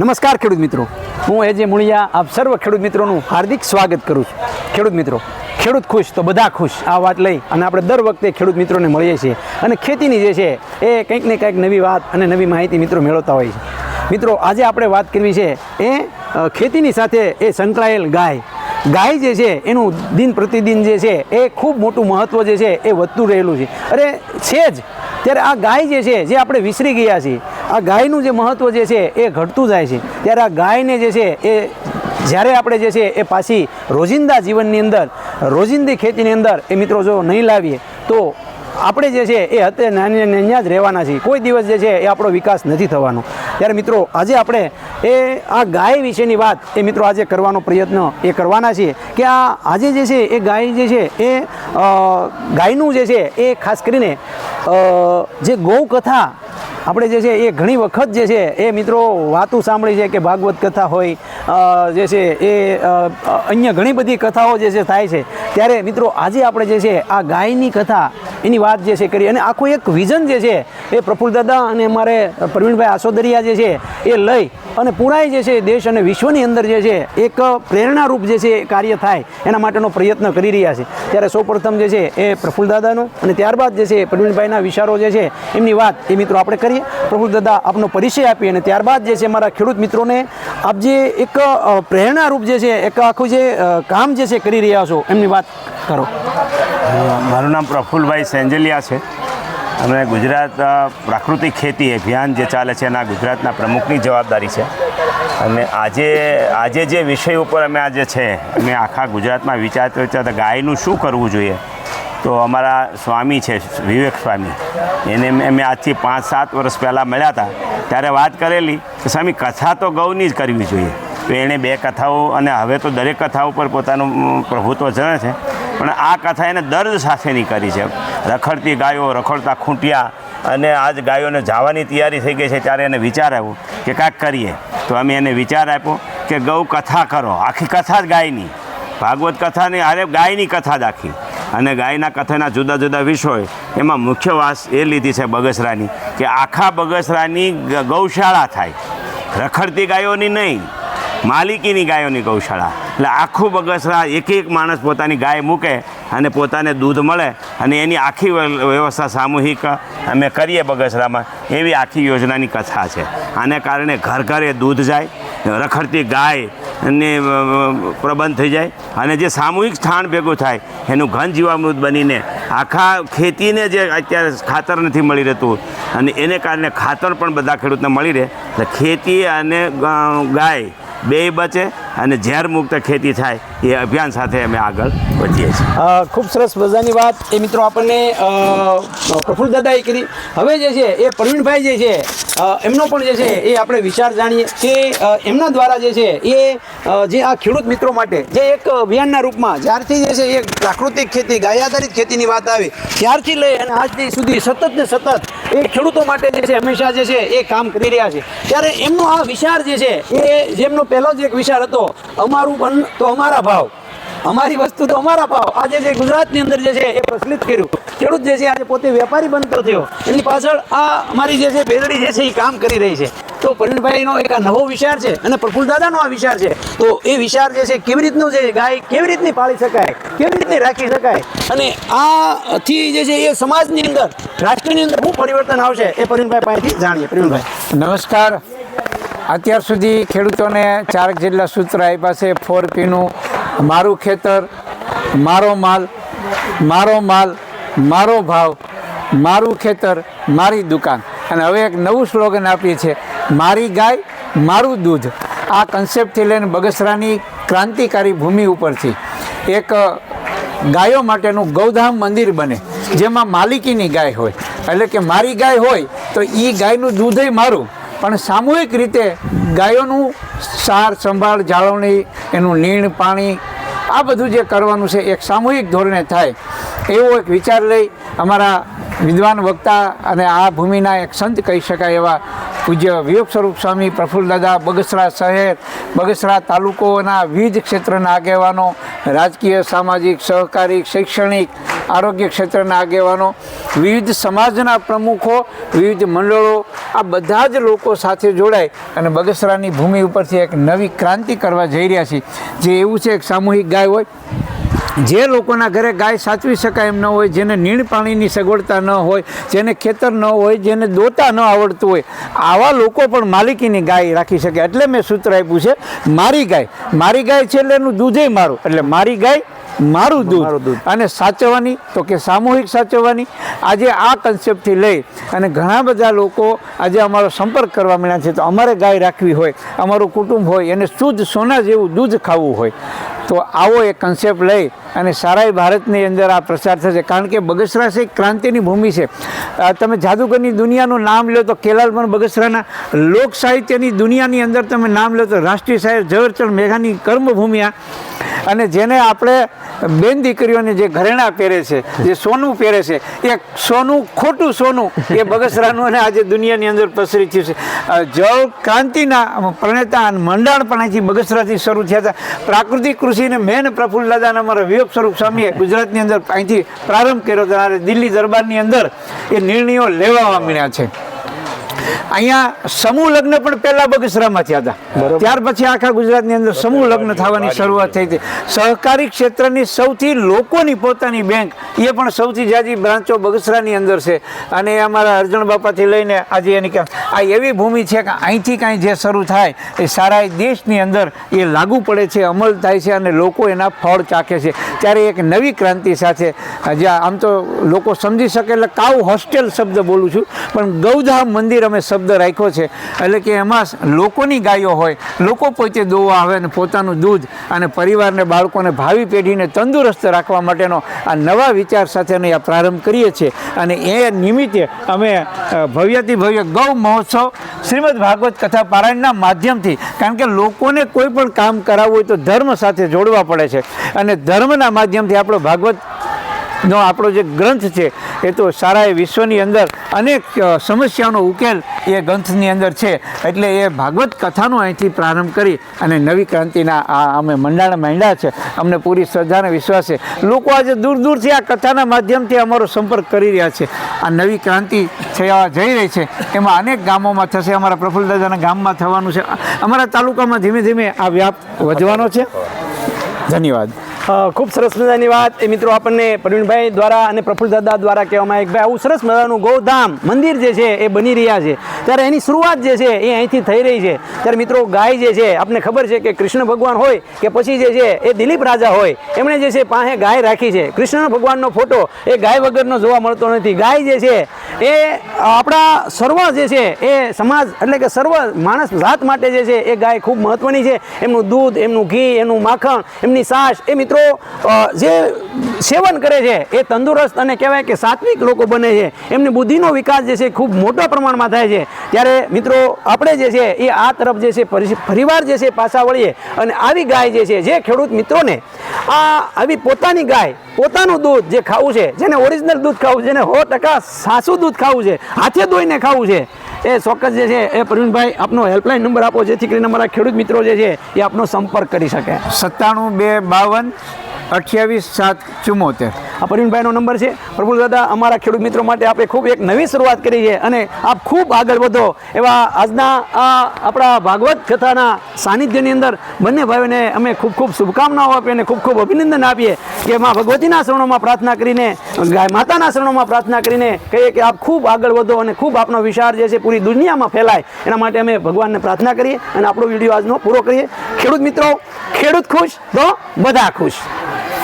નમસ્કાર ખેડૂત મિત્રો. હું એજે મુળિયા આપ સર્વ ખેડૂત મિત્રોનું હાર્દિક સ્વાગત કરું છું. ખેડૂત મિત્રો, ખેડૂત ખુશ તો બધા ખુશ આ વાત લઈ અને આપણે દર વખતે ખેડૂત મિત્રોને મળીએ છીએ. અને ખેતીની જે છે, એ કંઈક ને કંઈક નવી વાત અને નવી માહિતી મિત્રો મેળવતા હોય છે. મિત્રો, આજે આપણે વાત કરવી છે, એ ખેતીની સાથે એ સંકળાયેલ ગાય. ગાય જે છે, એનું દિન પ્રતિદિન જે છે, એ ખૂબ મોટું મહત્ત્વ જે છે, એ વધતું રહેલું છે. અરે, છે જ. ત્યારે આ ગાય જે છે, જે આપણે વિસરી ગયા છીએ આ ગાયનું જે મહત્ત્વ જે છે એ ઘટતું જાય છે. ત્યારે આ ગાયને જે છે એ જ્યારે આપણે જે છે એ પાછી રોજિંદા જીવનની અંદર, રોજિંદી ખેતીની અંદર એ મિત્રો જો નહીં લાવીએ, તો આપણે જે છે એ અત્યારે નાની નાના જ રહેવાના છીએ. કોઈ દિવસ જે છે એ આપણો વિકાસ નથી થવાનો. ત્યારે મિત્રો, આજે આપણે એ આ ગાય વિશેની વાત એ મિત્રો આજે કરવાનો પ્રયત્ન એ કરવાના છીએ કે આ આજે જે છે એ ગાય જે છે એ ગાયનું જે છે એ ખાસ કરીને જે ગૌ કથા આપણે જે છે એ ઘણી વખત જે છે એ મિત્રો વાતું સાંભળી છે કે ભાગવત કથા હોય જે છે એ અન્ય ઘણી બધી કથાઓ જે છે થાય છે. ત્યારે મિત્રો આજે આપણે જે છે આ ગાયની કથા એની વાત જે છે કરી અને આખું એક વિઝન જે છે એ પ્રફુલ દાદા અને અમારે પ્રવીણભાઈ આસોદરિયા જે છે એ લઈ અને પુરાય જે છે દેશ અને વિશ્વની અંદર જે છે એક પ્રેરણારૂપ જે છે કાર્ય થાય એના માટેનો પ્રયત્ન કરી રહ્યા છે. ત્યારે સૌપ્રથમ જે છે એ પ્રફુલ્લ દાદાનો અને ત્યારબાદ જે છે પ્રવીણભાઈના વિચારો જે છે એમની વાત એ મિત્રો આપણે કરીએ. પ્રફુલ્લ દાદા, આપનો પરિચય આપીએ અને ત્યારબાદ જે છે મારા ખેડૂત મિત્રોને આપ જે એક પ્રેરણારૂપ જે છે એક આખું જે કામ જે છે કરી રહ્યા છો એમની વાત કરો. મારું નામ પ્રફુલભાઈ સેન્જલિયા છે. અમે ગુજરાત પ્રાકૃતિક ખેતી અભિયાન જે ચાલે છે એના ગુજરાતના પ્રમુખની જવાબદારી છે. અને આજે આજે જે વિષય ઉપર અમે આજે છે, અમે આખા ગુજરાતમાં વિચારતા વિચારતા ગાયનું શું કરવું જોઈએ? તો અમારા સ્વામી છે, વિવેક સ્વામી. એને અમે આજથી પાંચ, સાત વર્ષ પહેલાં મળ્યા હતા. ત્યારે વાત કરેલી, કે સ્વામી, કથા તો ગૌની જ કરવી જોઈએ. તો એણે બે કથાઓ, અને હવે તો દરેક કથા ઉપર પોતાનું પ્રભુત્વ જણે છે. પણ આ કથા એને દર્દ સાથેની કરી છે. રખડતી ગાયો, રખડતા ખૂંટિયા અને આજ ગાયોને જવાની તૈયારી થઈ ગઈ છે ત્યારે એને વિચાર આવ્યો કે કાંઈક કરીએ. તો અમે એને વિચાર આપ્યો કે ગૌ કથા કરો. આખી કથા જ ગાયની. ભાગવત કથાની, અરે ગાયની કથા જ આખી. અને ગાયના કથાના જુદા જુદા વિષયો એમાં મુખ્ય વાસ એ લીધી છે બગસરાની કે આખા બગસરાની ગૌશાળા થાય. રખડતી ગાયોની નહીં. માલિકીની ગાયોની ગૌશાળા. એટલે આખું બગસરા એક એક માણસ પોતાની ગાય મૂકે અને પોતાને દૂધ મળે અને એની આખી વ્યવસ્થા સામૂહિક અમે કરીએ બગસરામાં. એવી આખી યોજનાની કથા છે. આને કારણે ઘર ઘરે દૂધ જાય, રખડતી ગાય ને પ્રબંધ થઈ જાય અને જે સામૂહિક સ્થાન ભેગું થાય, એનું ઘન જીવામૃત બનીને આખા ખેતીને જે અત્યારે ખાતર નથી મળી રહેતું અને એને કારણે ખાતર પણ બધા ખેડૂતને મળી રહે. એટલે ખેતી અને ગાય બેય બચે અને ઝેર મુક્ત ખેતી થાય એ અભિયાન સાથે અમે આગળ વધીએ છીએ. ખૂબ સરસ મજાની વાત. એ મિત્રો આપણને પ્રફુલ્લ દાદાએ કરી હવે જે છે, એ પ્રવીણભાઈ જે છે એમનો પણ જે છે, એ આપણે વિચાર જાણીએ કે એમના દ્વારા જે છે, એ જે આ ખેડૂત મિત્રો માટે જે એક અભિયાનના રૂપમાં જ્યારથી જે છે, એ પ્રાકૃતિક ખેતી, ગાય આધારિત ખેતીની વાત આવી, ત્યારથી લઈ અને આજ સુધી સતત ને સતત એ ખેડૂતો માટે જે છે, હંમેશા જે છે, એ કામ કરી રહ્યા છે. ત્યારે એમનો આ વિચાર જે છે, એ જેમનો પહેલો જ એક વિચાર હતો, અમારું બન તો અમારા ભાવ. અમારી વસ્તુ તો અમારા ભાવ. આજે જે ગુજરાતની અંદર જે છે, એ પ્રચલિત કર્યું. ખેડૂત જે છે, આજે પોતે વેપારી બનતો થયો. એની પાછળ આ અમારી જે છે, બેદડી જે છે, એ કામ કરી રહી છે. તો પરિણભાઈનો એક નવો વિચાર છે અને પ્રફુલ દાદાનો આ વિચાર છે. તો એ વિચાર જે છે, કેવી રીતનું છે ગાય કેવી રીતની પાળી શકાય, કેવી રીતની રાખી શકાય અને આ થી જે છે, એ સમાજની અંદર, રાષ્ટ્રની અંદર શું પરિવર્તન આવશે એ પરિણભાઈ પાસેથી જાણીએ. પરિણભાઈ નમસ્કાર. અત્યાર સુધી ખેડૂતોને ચારક જેટલા સૂત્ર આપ્યા છે, ફોર પીનું. મારું ખેતર, મારો માલ મારો માલ, મારો ભાવ, મારું ખેતર, મારી દુકાન. અને હવે એક નવું સ્લોગન આપીએ છીએ. મારી ગાય, મારું દૂધ. આ કન્સેપ્ટથી લઈને બગસરાની ક્રાંતિકારી ભૂમિ ઉપરથી એક ગાયો માટેનું ગૌધામ મંદિર બને, જેમાં માલિકીની ગાય હોય. એટલે કે મારી ગાય હોય, તો એ ગાયનું દૂધય મારું. પણ સામૂહિક રીતે ગાયોનું સાર, સંભાળ, જાળવણી, એનું નીણ, પાણી, આ બધું જે કરવાનું છે, એક સામૂહિક ધોરણે થાય. એવો એક વિચાર લઈ અમારા વિદ્વાન વક્તા અને આ ભૂમિના એક સંત કહી શકાય એવા પૂજ્ય વિયોગ સ્વરૂપ સ્વામી પ્રફુલ્લ દાદા, બગસરા શહેર, બગસરા તાલુકોના વિવિધ ક્ષેત્રના આગેવાનો, રાજકીય, સામાજિક, સહકારી, શૈક્ષણિક, આરોગ્ય ક્ષેત્રના આગેવાનો, વિવિધ સમાજના પ્રમુખો, વિવિધ મંડળો, આ બધા જ લોકો સાથે જોડાય અને બગસરાની ભૂમિ ઉપરથી એક નવી ક્રાંતિ કરવા જઈ રહ્યા છે. જે એવું છે, એક સામૂહિક ગાય હોય જે લોકોના ઘરે ગાય સાચવી શકાય એમ ન હોય જેને નીણ પાણીની સગવડતા ન હોય જેને ખેતર ન હોય જેને દોતા ન આવડતું હોય આવા લોકો પણ માલિકીની ગાય રાખી શકે. એટલે મેં સૂત્ર આપ્યું છે મારી ગાય. મારી ગાય છે એટલે એનું દૂધે મારું. એટલે મારી ગાય મારું મારું દૂધ. અને સાચવવાની તો કે સામૂહિક સાચવવાની. આજે આ કન્સેપ્ટથી લઈ અને ઘણા બધા લોકો આજે અમારો સંપર્ક કરવા મળ્યા છે. તો અમારે ગાય રાખવી હોય અમારું કુટુંબ હોય એને શુદ્ધ સોના જેવું દૂધ ખાવું હોય. તો આવો એક કન્સેપ્ટ લઈ અને સારાઈ ભારતની અંદર આ પ્રચાર થશે. કારણ કે બગસરા છે ક્રાંતિની ભૂમિ છે. તમે જાદુગરની દુનિયાનું નામ લો તો કેલાલપન બગસરાના લોક સાહિત્યની દુનિયાની અંદર તમે નામ લો તો રાષ્ટ્રીય શાયર ઝવેરચંદ મેઘાની કર્મભૂમિ આ. અને જેને આપણે બેન દીકરીઓને જે ઘરેણા પહેરે છે, જે સોનું પહેરે છે, એ સોનું, ખોટું સોનું એ બગસરાનું અને આજે દુનિયાની અંદર પ્રસરી થયું છે. જળ ક્રાંતિના પ્રણેતા મંડાણ પણ બગસરાથી શરૂ થયા હતા. પ્રાકૃતિક કૃષિને મેન પ્રફુલ્લ દાદાના અમારા વિવેક સ્વરૂપ સ્વામીએ ગુજરાતની અંદર અહીંથી પ્રારંભ કર્યો ત્યારે દિલ્હી દરબારની અંદર એ નિર્ણયો લેવામાં મળ્યા છે. અહીંયા સમૂહ લગ્ન પણ પહેલા બગસરામાં થયા હતા. ત્યાર પછી આખા ગુજરાતની અંદર સમૂહ લગ્ન થવાની શરૂઆત થઈ હતી. સહકારી ક્ષેત્રની સૌથી લોકોની પોતાની બેંક એ પણ સૌથી જાજી બ્રાન્ચો બગસરાની અંદર છે. અને અમારા અર્જણ બાપાથી લઈને આજે એની આ એવી ભૂમિ છે કે અહીંથી કાંઈ જે શરૂ થાય એ સારા દેશની અંદર એ લાગુ પડે છે અમલ થાય છે અને લોકો એના ફળ ચાખે છે. ત્યારે એક નવી ક્રાંતિ સાથે જ્યાં આમ તો લોકો સમજી શકે એટલે કાવ હોસ્ટેલ શબ્દ બોલું છું પણ ગૌધામ મંદિર અમે શબ્દ રાખ્યો છે, એટલે કે એમાં લોકોની ગાયો હોય, લોકો પોતે દોવા આવે અને પોતાનું દૂધ અને પરિવારને, બાળકોને, ભાવિ પેઢીને તંદુરસ્ત રાખવા માટેનો આ નવા વિચાર સાથેનો આ પ્રારંભ કરીએ છીએ. અને એ નિમિત્તે અમે ભવ્યથી ભવ્ય ગૌ મહોત્સવ શ્રીમદ ભાગવત કથા પારાયણના માધ્યમથી, કારણ કે લોકોને કોઈ પણ કામ કરાવવું હોય તો ધર્મ સાથે જોડવા પડે છે. અને ધર્મના માધ્યમથી આપણો ભાગવત નો આપણો જે ગ્રંથ છે, એ તો સારા એ વિશ્વની અંદર અનેક સમસ્યાનો ઉકેલ એ ગ્રંથની અંદર છે. એટલે એ ભાગવત કથાનો અહીંથી પ્રારંભ કરી અને નવી ક્રાંતિના આ અમે મંડાણ માંડ્યા છે. અમને પૂરી શ્રદ્ધા અને વિશ્વાસ છે. લોકો આજે દૂર દૂરથી આ કથાના માધ્યમથી અમારો સંપર્ક કરી રહ્યા છે. આ નવી ક્રાંતિ થવા જઈ રહી છે. એમાં અનેક ગામોમાં થશે. અમારા પ્રફુલ્લ દાદાના ગામમાં થવાનું છે. અમારા તાલુકામાં ધીમે ધીમે આ વ્યાપ વધવાનો છે. ધન્યવાદ. ખૂબ સરસ મજાની વાત. એ મિત્રો આપણને પ્રવીણભાઈ દ્વારા અને પ્રફુલ દાદા દ્વારા કહેવામાં આવે ભાઈ, આવું સરસ મજાનું ગૌધામ મંદિર જે છે એ બની રહ્યા છે. ત્યારે એની શરૂઆત જે છે એ અહીંથી થઈ રહી છે. ત્યારે મિત્રો ગાય જે છે આપણને ખબર છે કે કૃષ્ણ ભગવાન હોય કે પછી જે છે એ દિલીપ રાજા હોય, એમણે જે છે પાસે ગાય રાખી છે. કૃષ્ણ ભગવાનનો ફોટો એ ગાય વગરનો જોવા મળતો નથી. ગાય જે છે એ આપણા સર્વ જે છે એ સમાજ એટલે કે સર્વ માણસ જાત માટે જે છે એ ગાય ખૂબ મહત્વની છે. એમનું દૂધ, એમનું ઘી, એમનું માખણ, એમની સાસ એ મિત્રો અ, જે સેવન કરે છે એ તંદુરસ્ત અને કહેવાય કે સાત્વિક લોકો બને છે. એમની બુદ્ધિનો વિકાસ જે છે ખૂબ મોટા પ્રમાણમાં થાય છે. ત્યારે મિત્રો આપણે જે છે એ આ તરફ જે છે પરિવાર જે છે પાછા વળીએ અને આવી ગાય જે છે જે ખેડૂત મિત્રોને આ આવી પોતાની ગાય પોતાનું દૂધ જે ખાવું છે જેને ઓરિજિનલ દૂધ ખાવું છે જેને સો ટકા સાસુ દૂધ ખાવું છે હાથે દોઈને ખાવું છે એ ચોક્કસ જે છે, એ પ્રવીણભાઈ, આપનો હેલ્પલાઇન નંબર આપો, જેથી કરીને અમારા ખેડૂત મિત્રો જે છે, એ આપનો સંપર્ક કરી શકે. સત્તાણું બે બાવન અઠ્યાવીસ સાત ચુમ્મોતેર આ પ્રવીણભાઈનો નંબર છે. પ્રફુલ્લ દાદા, અમારા ખેડૂત મિત્રો માટે આપણે ખૂબ એક નવી શરૂઆત કરી છે અને આપ ખૂબ આગળ વધો એવા આજના આ આપણા ભાગવત કથાના સાનિધ્યની અંદર બંને ભાઈઓને અમે ખૂબ ખૂબ શુભકામનાઓ આપીએ અને ખૂબ ખૂબ અભિનંદન આપીએ કે માં ભગવતીના શરણોમાં પ્રાર્થના કરીને, ગાય માતાના શરણોમાં પ્રાર્થના કરીને કહીએ કે આપ ખૂબ આગળ વધો અને ખૂબ આપનો વિચાર જે છે પૂરી દુનિયામાં ફેલાય. એના માટે અમે ભગવાનને પ્રાર્થના કરીએ અને આપણો વીડિયો આજનો પૂરો કરીએ. ખેડૂત મિત્રો, ખેડૂત ખુશ તો બધા ખુશ.